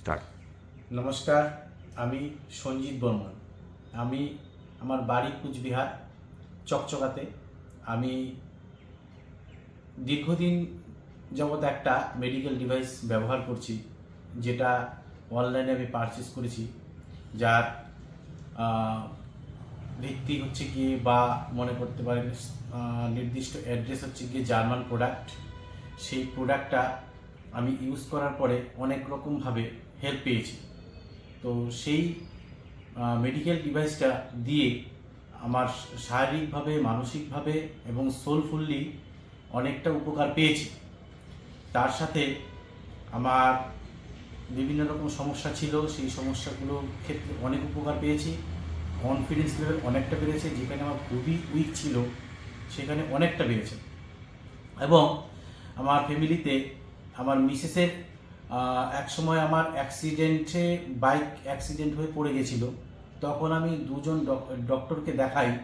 Start. নমস্কার, আমি সঞ্জিত বর্মন। আমি আমার বাড়ি কুচবিহার, চকচকাতে। আমি দীর্ঘদিন যাবৎ একটা মেডিকেল ডিভাইস ব্যবহার করছি, যেটা অনলাইনে আমি পারচেস করেছি, যার ভিত্তি হচ্ছে গিয়ে বা মনে করতে পারেন নির্দিষ্ট অ্যাড্রেস হচ্ছে গিয়ে জার্মান প্রোডাক্ট সেই প্রোডাক্টটা আমি ইউজ করার পরে অনেক রকমভাবে হেল্প পেয়েছি। তো সেই মেডিকেল ডিভাইসটা দিয়ে আমার শারীরিকভাবে, মানসিকভাবে এবং সোলফুললি অনেকটা উপকার পেয়েছি। তার সাথে আমার বিভিন্ন রকম সমস্যা ছিল, সেই সমস্যাগুলোর ক্ষেত্রে অনেক উপকার পেয়েছি। কনফিডেন্স লেভেল অনেকটা বেড়েছে, যেখানে আমার খুবই উইক ছিল, সেখানে অনেকটা বেড়েছে। এবং আমার ফ্যামিলিতে আমার মিসেসের এক সময় আমার অ্যাক্সিডেন্টে বাইক অ্যাক্সিডেন্ট হয়ে পড়ে গেছিল। তখন আমি দুজন ডক- ডক্টরকে দেখাই,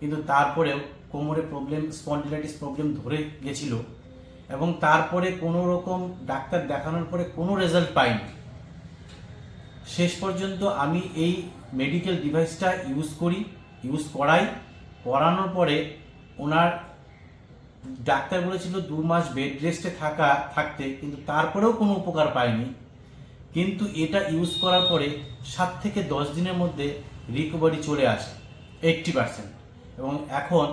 কিন্তু তারপরেও কোমরে প্রবলেম স্পন্ডিলাইটিস প্রবলেম ধরে গেছিল এবং তারপরে কোনো রকম ডাক্তার দেখানোর পরে কোনো রেজাল্ট পাইনি। শেষ পর্যন্ত আমি এই মেডিকেল ডিভাইসটা ইউজ করি ইউজ করাই, করানোর পরে ওনার ডাক্তার বলেছিল দু মাস বেড রেস্টে থাকা, থাকতে, কিন্তু তারপরেও কোনো উপকার পায়নি। কিন্তু এটা ইউজ করার পরে সাত থেকে দশ দিনের মধ্যে রিকভারি চলে আসে এইটটি পার্সেন্ট এবং এখন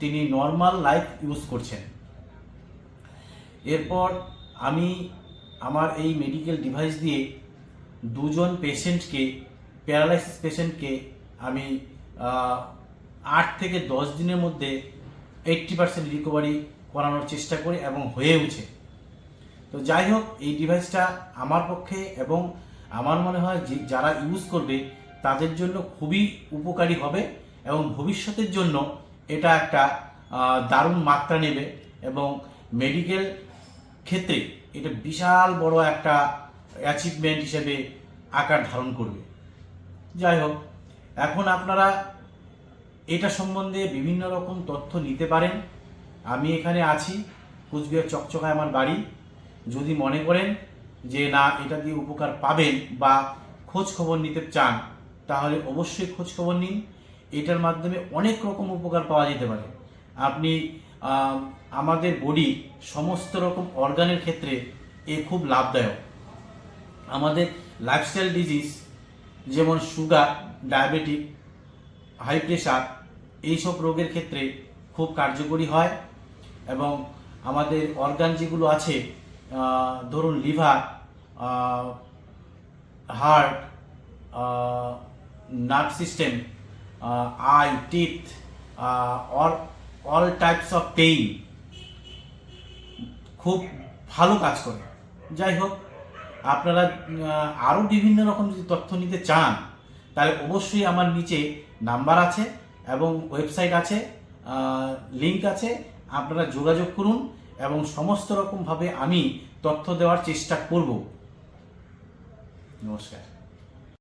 তিনি নর্মাল লাইফ ইউজ করছেন। এরপর আমি আমার এই মেডিকেল ডিভাইস দিয়ে দুজন পেশেন্টকে প্যারালাইসিস পেশেন্টকে আমি আট থেকে দশ দিনের মধ্যে এইট্টি পার্সেন্ট রিকভারি করানোর চেষ্টা করি এবং হয়েওছে তো যাই হোক, এই ডিভাইসটা আমার পক্ষে এবং আমার মনে হয় যে যারা ইউজ করবে, তাদের জন্য খুবই উপকারী হবে এবং ভবিষ্যতের জন্য এটা একটা দারুণ মাত্রা নেবে এবং মেডিকেল ক্ষেত্রে এটা বিশাল বড় একটা অ্যাচিভমেন্ট হিসেবে আকার ধারণ করবে। যাই হোক, এখন আপনারা এটা সম্বন্ধে বিভিন্ন রকম তথ্য নিতে পারেন। আমি এখানে আছি, কুচবিহার চকচকায় আমার বাড়ি। যদি মনে করেন যে না, এটা দিয়ে উপকার পাবেন বা খোঁজ খবর নিতে চান, তাহলে অবশ্যই খোঁজ খবর নিন। এটার মাধ্যমে অনেক রকম উপকার পাওয়া যেতে পারে। আপনি আমাদের বডি সমস্ত রকম অর্গানের ক্ষেত্রে এ খুব লাভদায়ক। আমাদের লাইফস্টাইল ডিজিজ যেমন সুগার ডায়াবেটিক হাই প্রেশার এইসব রোগের ক্ষেত্রে খুব কার্যকরী হয় এবং আমাদের অর্গান যেগুলো আছে ধরুন liver heart nerve system eye teeth all all types of pain খুব ভালো কাজ করে। যাই হোক, আপনারা আরও বিভিন্ন রকম যদি তথ্য নিতে চান তাহলে অবশ্যই আমার নিচে নাম্বার আছে এবং ওয়েবসাইট আছে লিংক আছে, আপনারা যোগাযোগ করুন এবং সমস্ত রকমভাবে আমি তথ্য দেওয়ার চেষ্টা করব। নমস্কার।